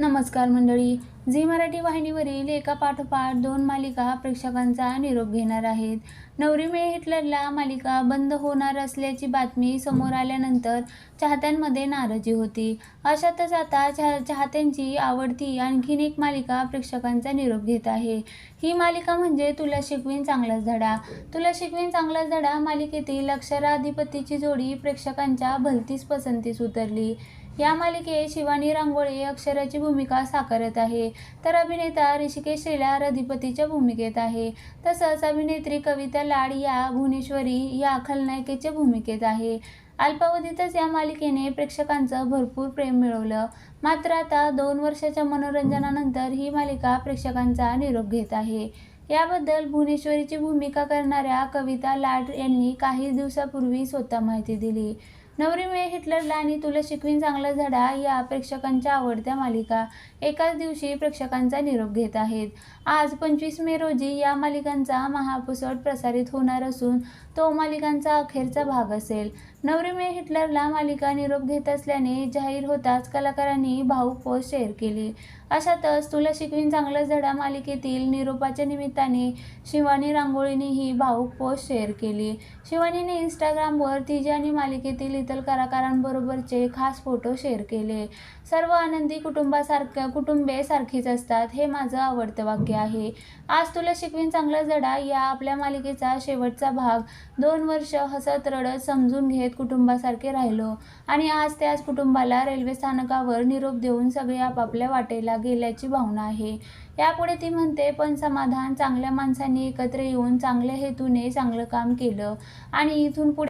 नमस्कार मंडळी. झी मराठी वाहिनीवरील एका पाठोपाठ दोन मालिका प्रेक्षकांचा निरोप घेणार आहेत. नवरी मे हिटलरला मालिका बंद होणार असल्याची बातमी समोर आल्यानंतर चाहत्यांमध्ये नाराजी होती. अशातच आता चाह चाहत्यांची आवडती आणखीन एक मालिका प्रेक्षकांचा निरोप घेत आहे. ही मालिका म्हणजे तुला शिकवीन चांगलाच धडा. तुला शिकवीन चांगलाच धडा मालिकेतील अक्षराधिपतीची जोडी प्रेक्षकांच्या भलतीच पसंतीस उतरली. या मालिकेत शिवानी रांगोळे अक्षराची भूमिका साकारत आहे. तर अभिनेता ऋषिकेश श्रीलार अधिपतीच्या भूमिकेत आहे. तसंच अभिनेत्री कविता लाड या भुवनेश्वरी या खलनायिकेच्या भूमिकेत आहे. अल्पावधीतच या मालिकेने प्रेक्षकांचं भरपूर प्रेम मिळवलं. मात्र आता दोन वर्षाच्या मनोरंजनानंतर ही मालिका प्रेक्षकांचा निरोप घेत आहे. याबद्दल भुवनेश्वरीची भूमिका करणाऱ्या कविता लाड यांनी काही दिवसापूर्वी स्वतः माहिती दिली. नवरी मे हिटलरला आणि तुला शिकवीन चांगला धडा या प्रेक्षकांच्या आवडत्या मालिका. एकाच दिवशी प्रेक्षकांचा निरोप घेत आहेत. आज पंचवीस मे रोजी या मालिकांचा महापुसट प्रसारित होणार असून तो मालिकांचा अखेरचा भाग असेल. नवरी मे हिटलरला मालिका निरोप घेत असल्याने जाहीर होताच कलाकारांनी भाऊक पोस्ट शेअर केली. अशातच तुला शिकवीन चांगला धडा मालिकेतील निरोपाच्या निमित्ताने शिवानी रांगोळीने ही भाऊक पोस्ट शेअर केली. शिवानीने इंस्टाग्रामवर तिजी आणि मालिकेतील इतर कलाकारांबरोबरचे खास फोटो शेअर केले. सर्व आनंदी कुटुंबासारख्या कुटुंबे सारखीच असतात हे माझं आवडतं वाक्य आहे. आज तुला शिकवीन चांगला जडा या आपल्या मालिकेचा शेवटचा भाग. दोन वर्ष हसत रडत समजून घेत कुटुंबासारखे राहिलो आणि आज त्याच कुटुंबाला रेल्वे स्थानकावर निरोप देऊन सगळे आपापल्या वाटेला गेल्याची भावना आहे. यापुढे ती म्हणते पण समाधान चांगल्या माणसांनी एकत्र येऊन चांगल्या हेतूने चांगलं काम केलं आणि इथून पुढे